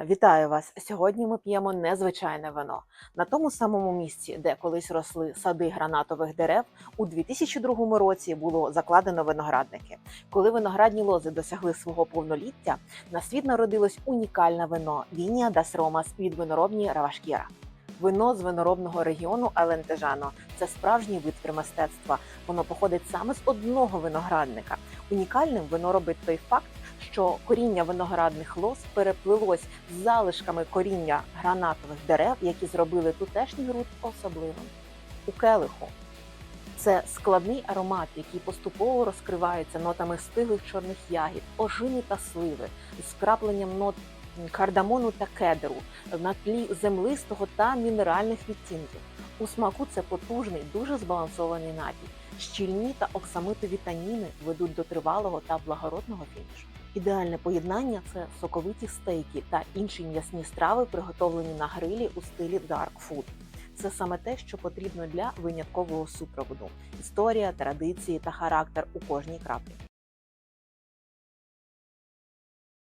Вітаю вас! Сьогодні ми п'ємо незвичайне вино. На тому самому місці, де колись росли сади гранатових дерев, у 2002 році було закладено виноградники. Коли виноградні лози досягли свого повноліття, на світ народилось унікальне вино Вінія дас Ромас від виноробні Равашкіра. Вино з виноробного регіону Алентежано це справжній вид мистецтва. Воно походить саме з одного виноградника. Унікальним вино робить той факт, що коріння виноградних лоз переплилось з залишками коріння гранатових дерев, які зробили тутешній ґрунт особливим. У келиху це складний аромат, який поступово розкривається нотами стиглих чорних ягід, ожини та сливи, з крапленням нот кардамону та кедру на тлі землистого та мінеральних відтінків. У смаку це потужний, дуже збалансований напій. Щільні та оксамитові таніни ведуть до тривалого та благородного фінішу. Ідеальне поєднання це соковиті стейки та інші м'ясні страви, приготовлені на грилі у стилі dark food. Це саме те, що потрібно для виняткового супроводу: історія, традиції та характер у кожній краплі.